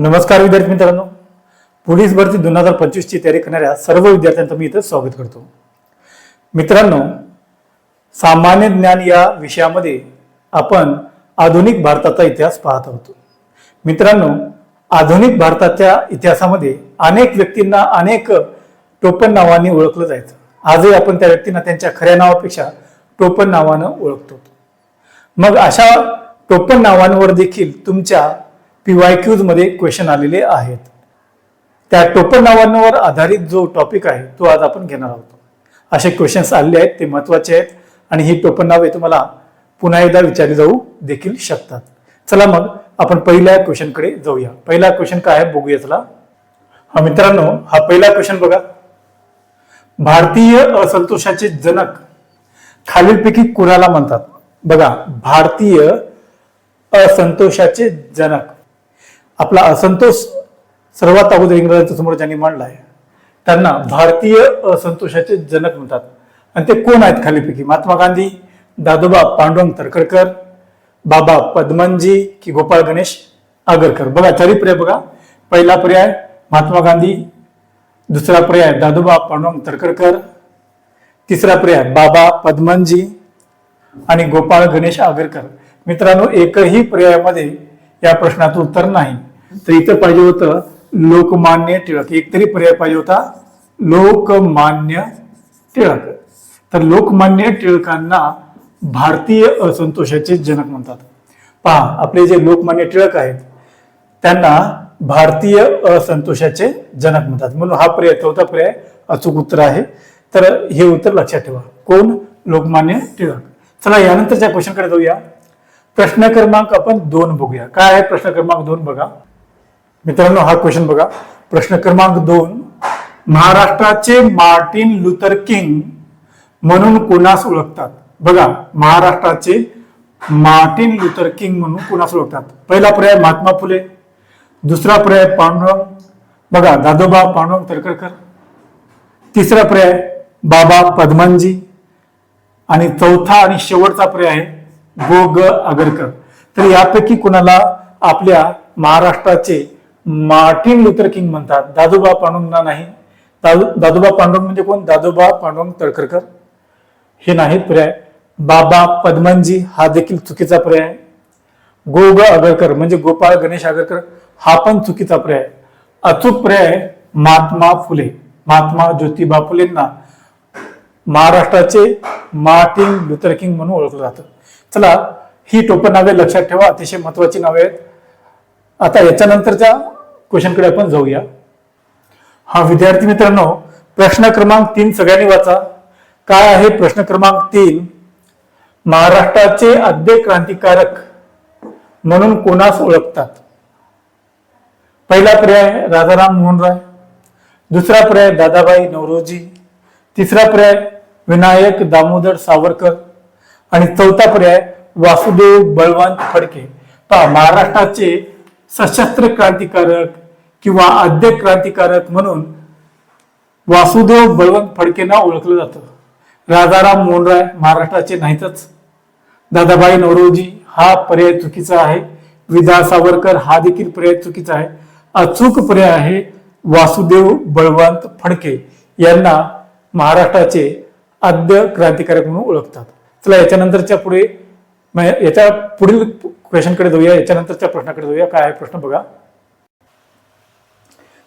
नमस्कार विद्यार्थी मित्रांनो. पोलीस भरती दोन हजार पंचवीसची तयारी करणाऱ्या सर्व विद्यार्थ्यांचं मी इथं स्वागत करतो. मित्रांनो सामान्य ज्ञान या विषयामध्ये आपण आधुनिक भारताचा इतिहास पाहत आहोत. मित्रांनो आधुनिक भारताच्या इतिहासामध्ये अनेक व्यक्तींना अनेक टोपण नावाने ओळखलं जायचं. आजही आपण त्या व्यक्तींना त्यांच्या खऱ्या नावापेक्षा टोपण नावानं ओळखतो. मग अशा टोपण नावांवर देखील तुमच्या पीवाय क्यूजमध्ये क्वेश्चन आलेले आहेत. त्या टोपण नावांवर आधारित जो टॉपिक आहे तो आज आपण घेणार आहोत. असे क्वेश्चन्स आलेले आहेत ते महत्त्वाचे आहेत आणि ही टोपण नावे तुम्हाला पुन्हा एकदा विचारली जाऊ देखील शकतात. चला मग आपण पहिल्या क्वेश्चनकडे जाऊया. पहिला क्वेश्चन काय आहे बघूया चला. हा मित्रांनो हा पहिला क्वेश्चन बघा. भारतीय असंतोषाचे जनक खालीलपैकी कुणाला म्हणतात? बघा भारतीय असंतोषाचे जनक. आपला असंतोष सर्वात अगोदर इंग्रजांच्या समोर ज्यांनी मांडला आहे त्यांना भारतीय असंतोषाचे जनक म्हणतात. आणि ते कोण आहेत खालीपैकी महात्मा गांधी दादोबा पांडुरंग तरखडकर बाबा पद्मनजी की गोपाळ गणेश आगरकर. बघा चारी पर्याय बघा. पहिला पर्याय महात्मा गांधी. दुसरा पर्याय दादोबा पांडुरंग तरखडकर. तिसरा पर्याय बाबा पद्मनजी आणि गोपाळ गणेश आगरकर. मित्रांनो एकही पर्यायामध्ये या प्रश्नाचं उत्तर नाही. तर इथं पाहिजे होतं लोकमान्य टिळक. एक तरी पर्याय पाहिजे होता लोकमान्य टिळक. तर लोकमान्य टिळकांना भारतीय असंतोषाचे जनक म्हणतात. पहा आपले जे लोकमान्य टिळक आहेत त्यांना भारतीय असंतोषाचे जनक म्हणतात. म्हणून हा पर्याय चौथा पर्याय अचूक उत्तर आहे. तर हे उत्तर लक्षात ठेवा. कोण? लोकमान्य टिळक. चला यानंतरच्या क्वेश्चनकडे जाऊया. प्रश्न क्रमांक आपण दोन बघूया. काय आहे प्रश्न क्रमांक दोन बघा. मित्रांनो हा क्वेश्चन बघा. प्रश्न क्रमांक दोन. महाराष्ट्राचे मार्टिन लुथर किंग म्हणून कोणास ओळखतात? बघा महाराष्ट्राचे मार्टिन लुथर किंग म्हणून कोणास ओळखतात? पहिला पर्याय महात्मा फुले. दुसरा पर्याय पांडुरंग. बघा दादोबा पांडुरंग तरकरकर तिसरा पर्याय बाबा पद्मनजी. आणि चौथा आणि शेवटचा पर्याय आहे गो ग आगरकर. तर यापैकी कुणाला आपल्या महाराष्ट्राचे मार्टिन लुथर किंग म्हणतात. दादोबा पांडुरंगना नाही. दादू दादोबा पांडुरंग म्हणजे कोण? दादोबा पांडुरंग तळखरकर. हे नाहीत पर्याय. बाबा पद्मनजी हा देखील चुकीचा पर्याय गोग आगरकर म्हणजे गोपाळ गणेश आगरकर हा पण चुकीचा पर्याय अचूक पर्याय आहे महात्मा फुले. महात्मा ज्योतिबा फुलेंना महाराष्ट्राचे मार्टिन लुथर किंग म्हणून ओळखलं जातं. चला ही टोपण नावे लक्षात ठेवा. अतिशय महत्वाची नावे आहेत. आता याच्यानंतरच्या क्वेश्चनकडे आपण जाऊया. हा विद्यार्थी मित्रांनो प्रश्न क्रमांक तीन सगळ्यांनी वाचा. काय आहे प्रश्न क्रमांक तीन? महाराष्ट्राचे आद्य क्रांतिकारक म्हणून कोणास ओळखतात? पहिला पर्याय राजाराम मोहन राय. दुसरा पर्याय दादाबाई नवरोजी. तिसरा पर्याय विनायक दामोदर सावरकर. आणि चौथा पर्याय वासुदेव बळवंत फडके. पहा महाराष्ट्राचे सशस्त्र क्रांतिकारक किंवा आद्य क्रांतिकारक म्हणून वासुदेव बळवंत फडकेंना ओळखलं जातं. राजाराम मोहन राय महाराष्ट्राचे नाहीतच. दादाबाई नवरोजी हा पर्याय चुकीचा आहे. विदा सावरकर हा देखील पर्याय चुकीचा आहे. अचूक पर्याय आहे वासुदेव बळवंत फडके यांना महाराष्ट्राचे आद्य क्रांतिकारक म्हणून ओळखतात. चला याच्यानंतरच्या पुढे म- याच्या पुढील क्वेश्चनकडे जाऊया याच्यानंतरच्या प्रश्नाकडे जाऊया. काय आहे प्रश्न बघा.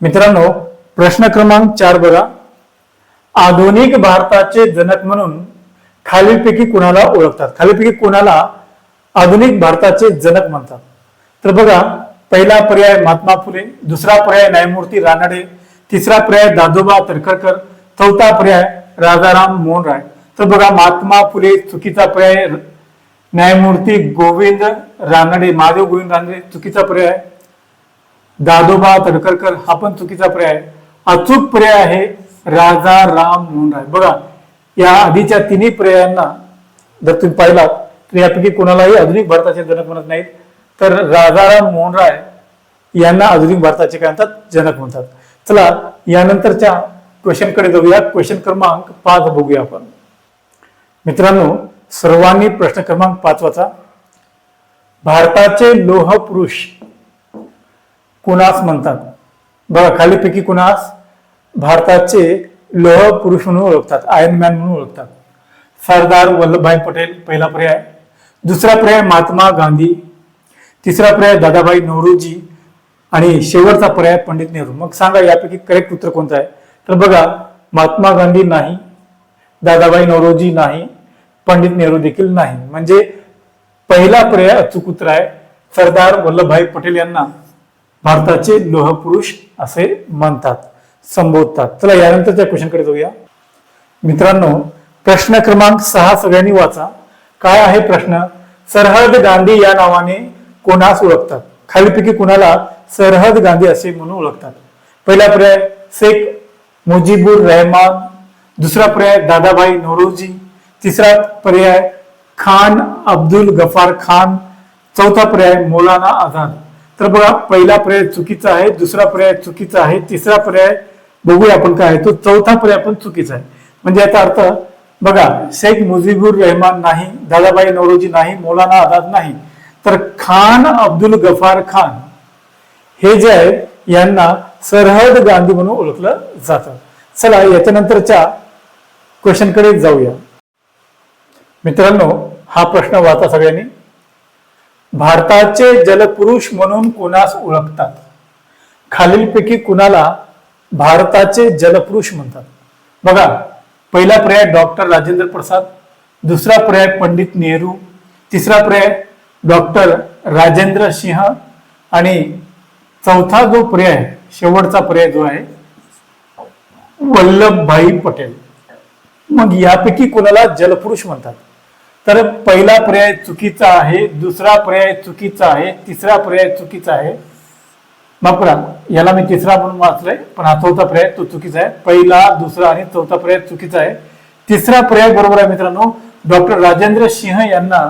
मित्रांनो प्रश्न क्रमांक चार बघा. आधुनिक भारताचे जनक म्हणून खालीलपैकी कुणाला ओळखतात? खालीलपैकी कुणाला आधुनिक भारताचे जनक म्हणतात? तर बघा पहिला पर्याय महात्मा फुले दुसरा पर्याय न्यायमूर्ती रानडे तिसरा पर्याय दादोबा तरखडकर चौथा पर्याय राजाराम मोहन राय. तर बघा महात्मा फुले चुकीचा पर्याय न्यायमूर्ती गोविंद रानडे महादेव गोविंद रानडे चुकीचा पर्याय दादोबा तडकरकर हा पण चुकीचा पर्याय आहे. अचूक पर्याय आहे राजा राम मोहन राय. बघा या आधीच्या तिन्ही पर्यायांना जर तुम्ही पाहिलात तर यापैकी कोणालाही आधुनिक भारताचे जनक म्हणत नाहीत. तर राजाराम मोहनराय यांना आधुनिक भारताचे काय म्हणतात? जनक म्हणतात. चला यानंतरच्या क्वेश्चनकडे जाऊया. क्वेश्चन क्रमांक पाच बघूया आपण. मित्रांनो सर्वांनी प्रश्न क्रमांक पाचवाचा. भारताचे लोह पुरुष कुणास म्हणतात? बघा खालीपैकी कुणास? भारताचे लोह पुरुष म्हणून ओळखतात आयर्न मॅन म्हणून ओळखतात. सरदार वल्लभभाई पटेल पहिला पर्याय. दुसरा पर्याय महात्मा गांधी. तिसरा पर्याय दादाभाई नौरोजी आणि शेवटचा पर्याय पंडित नेहरू. मग सांगा यापैकी करेक्ट उत्तर कोणतं आहे? तर बघा महात्मा गांधी नाही दादाभाई नौरोजी नाही पंडित नेहरू देखील नाही. म्हणजे पहिला पर्याय अचूक उत्तर आहे. सरदार वल्लभभाई पटेल यांना भारताचे लोहपुरुष असे म्हणतात संबोधतात. चला यानंतरच्या क्वेश्चनकडे जाऊया. मित्रांनो प्रश्न क्रमांक सहा सगळ्यांनी वाचा. काय आहे प्रश्न? सरहद गांधी या नावाने कोणास ओळखतात? खालीपैकी कुणाला सरहद गांधी असे म्हणून ओळखतात? पहिला पर्याय शेख मुजीबुर रहमान. दुसरा पर्याय दादाभाई नौरोजी. तिसरा पर्याय खान अब्दुल गफार खान. चौथा पर्याय मौलाना आझाद. तर बघा पहिला पर्याय चुकीचा आहे दुसरा पर्याय चुकीचा आहे तिसरा पर्याय बघूया आपण काय तो चौथा पर्याय पण चुकीचा आहे. म्हणजे याचा अर्थ बघा शेख मुजीबुर रहमान नाही दादाबाई नौरोजी नाही मौलाना आझाद नाही. तर खान अब्दुल गफार खान हे जे आहे यांना सरहद गांधी म्हणून ओळखलं जातं. चला याच्यानंतरच्या क्वेश्चनकडे जाऊया. मित्रांनो हा प्रश्न वाचा सगळ्यांनी. भारताचे जलपुरुष म्हणून कोणास ओळखतात? खालीलपैकी कुणाला भारताचे जलपुरुष म्हणतात? बघा पहिला पर्याय डॉक्टर राजेंद्र प्रसाद दुसरा पर्याय पंडित नेहरू तिसरा पर्याय डॉक्टर राजेंद्र सिंह आणि चौथा जो पर्याय शेवटचा पर्याय जो आहे वल्लभभाई पटेल. मग यापैकी कोणाला जलपुरुष म्हणतात? तर पहिला पर्याय चुकीचा आहे दुसरा पर्याय चुकीचा आहे तिसरा पर्याय चुकीचा आहे. माफ करा याला मी तिसरा म्हणून वाचलंय पण हा चौथा पर्याय तो चुकीचा आहे. पहिला दुसरा आणि चौथा पर्याय चुकीचा आहे. तिसरा पर्याय बरोबर आहे मित्रांनो डॉक्टर राजेंद्र सिंह यांना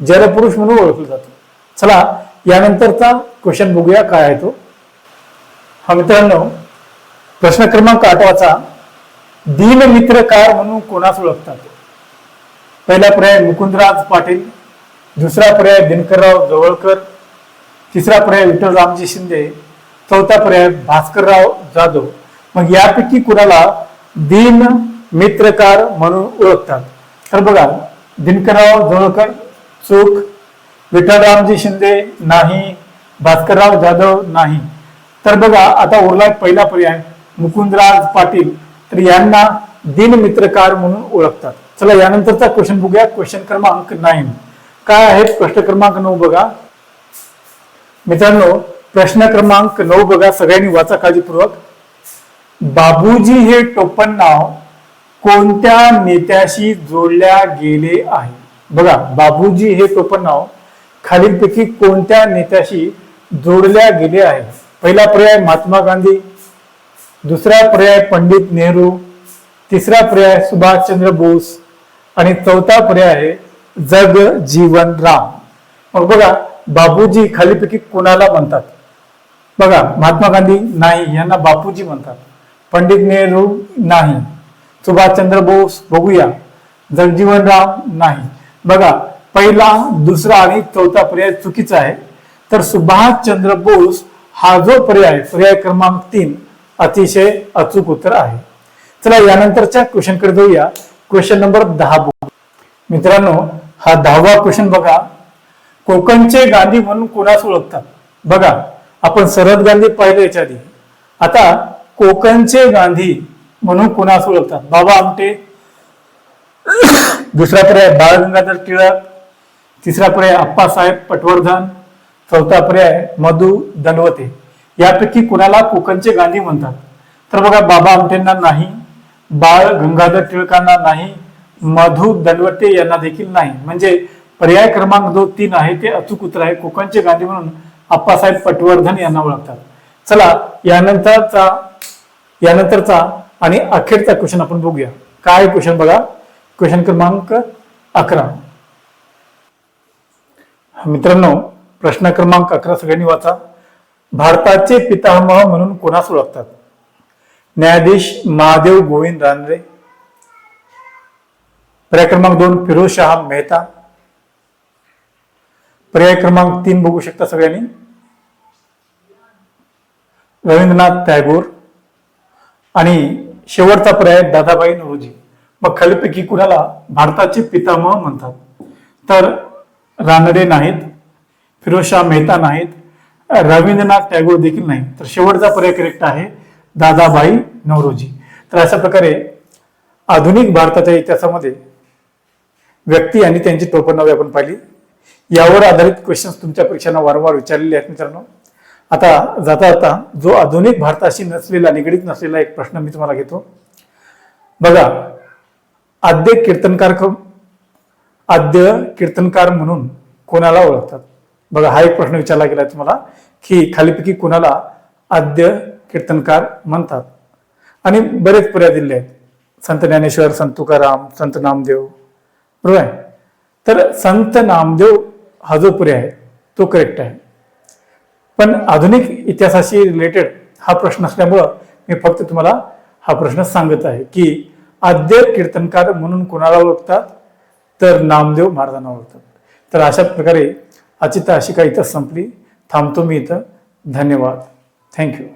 जलपुरुष म्हणून ओळखलं जातं. चला यानंतरचा क्वेश्चन बघूया काय आहे तो. हा मित्रांनो प्रश्न क्रमांक आठवाचा दीनमित्रकार म्हणून कोणास ओळखतात? पहिला पर्याय मुकुंदराज पाटील दुसरा पर्याय दिनकरराव जवळकर तिसरा पर्याय विठ्ठल रामजी शिंदे चौथा पर्याय भास्करराव जाधव. मग यापैकी कुणाला दीन मित्रकार म्हणून ओळखतात? तर बघा दिनकरराव जवळकर चूक विठ्ठलरामजी शिंदे नाही भास्करराव जाधव नाही. तर बघा आता उरला पहिला पर्याय मुकुंदराज पाटील तर यांना दिन मित्रकार म्हणून ओळखतात. चला यानंतरचा क्वेश्चन बघूया. क्वेश्चन क्रमांक नाईन काय आहे? प्रश्न क्रमांक नऊ बघा. मित्रांनो प्रश्न क्रमांक नऊ बघा. सगळ्यांनी वाचा काळजीपूर्वक. बाबूजी हे टोपण नाव कोणत्या नेत्याशी जोडल्या गेले आहे? बघा बाबूजी हे टोपण नाव खालीलपैकी कोणत्या नेत्याशी जोडल्या गेले आहे? पहिला पर्याय महात्मा गांधी दुसरा पर्याय पंडित नेहरू तिसरा पर्याय सुभाषचंद्र बोस आणि चौथा पर्याय आहे जग जीवन राम. मग बघा बाबूजी खालीपैकी कोणाला म्हणतात? बघा महात्मा गांधी नाही यांना बापूजी म्हणतात. पंडित नेहरू नाही. सुभाषचंद्र बोस बघूया. जगजीवन राम नाही. बघा पहिला दुसरा आणि चौथा पर्याय चुकीचा आहे. तर सुभाषचंद्र बोस हा जो पर्याय पर्याय क्रमांक तीन अतिशय अचूक उत्तर आहे. चला यानंतरच्या क्वेश्चनकडे जाऊया. क्वेश्चन नंबर दहा मित्रांनो हा दहावा क्वेश्चन बघा. कोकणचे गांधी म्हणून कोणास ओळखतात? बघा आपण शरद गांधी पाहिले याच्या आधी. आता कोकणचे गांधी म्हणून कोणास ओळखतात? बाबा आमटे दुसरा पर्याय बाळ गंगाधर टिळक तिसरा पर्याय अप्पासाहेब पटवर्धन चौथा पर्याय मधु दलवते. यापैकी कुणाला कोकणचे गांधी म्हणतात? तर बघा बाबा आमटेंना नाही. बाळ गंगाधर टिळकांना नाही मधु दलवटे यांना देखील नाही. म्हणजे पर्याय क्रमांक जो तीन आहे ते अचूक उत्तर आहे. कोकणचे गांधी म्हणून आप्पासाहेब पटवर्धन यांना ओळखतात. चला यानंतरचा यानंतरचा आणि अखेरचा क्वेश्चन आपण बघूया. काय क्वेश्चन बघा? क्वेश्चन क्रमांक अकरा. मित्रांनो प्रश्न क्रमांक अकरा सगळ्यांनी वाचा. भारताचे पितामह म्हणून कोणास ओळखतात? न्यायाधीश महादेव गोविंद रानडे पर्याय क्रमांक दोन फिरोज शहा मेहता पर्याय क्रमांक तीन बघू शकता सगळ्यांनी. रवींद्रनाथ टागोर आणि शेवटचा पर्याय दादाबाई नवरोजी मग खालीपैकी कुणाला भारताचे पितामह म्हणतात? तर रानडे नाहीत फिरोजशाह मेहता नाहीत रवींद्रनाथ टागोर देखील नाही तर शेवटचा पर्याय करेक्ट आहे. दादाबाई नवरोजी. तर अशा प्रकारे आधुनिक भारताच्या इतिहासामध्ये व्यक्ती आणि त्यांची टोपणनावे आपण पाहिली. यावर आधारित क्वेश्चन्स तुमच्या परीक्षांना वारंवार विचारलेले आहेत मित्रांनो. आता जाता जाता जो आधुनिक भारताशी नसलेला निगडीत नसलेला एक प्रश्न मी तुम्हाला घेतो. बघा आद्य कीर्तनकार आद्य कीर्तनकार म्हणून कोणाला ओळखतात? बघा हा एक प्रश्न विचारला गेला तुम्हाला की खालीपैकी कोणाला आद्य कीर्तनकार म्हणतात. आणि बरेच पुऱ्या दिले आहेत. संत ज्ञानेश्वर संत तुकाराम संत नामदेव. बरोबर आहे? तर संत नामदेव हा जो पुऱ्या आहे तो करेक्ट आहे. पण आधुनिक इतिहासाशी रिलेटेड हा प्रश्न असल्यामुळं मी फक्त तुम्हाला हा प्रश्न सांगत आहे की आद्य कीर्तनकार म्हणून कोणाला ओळखतात? तर नामदेव महाराजांना ओळखतात. तर अशा प्रकारे अचिता अशी काही इथं संपली. थांबतो मी इथं. धन्यवाद. थँक्यू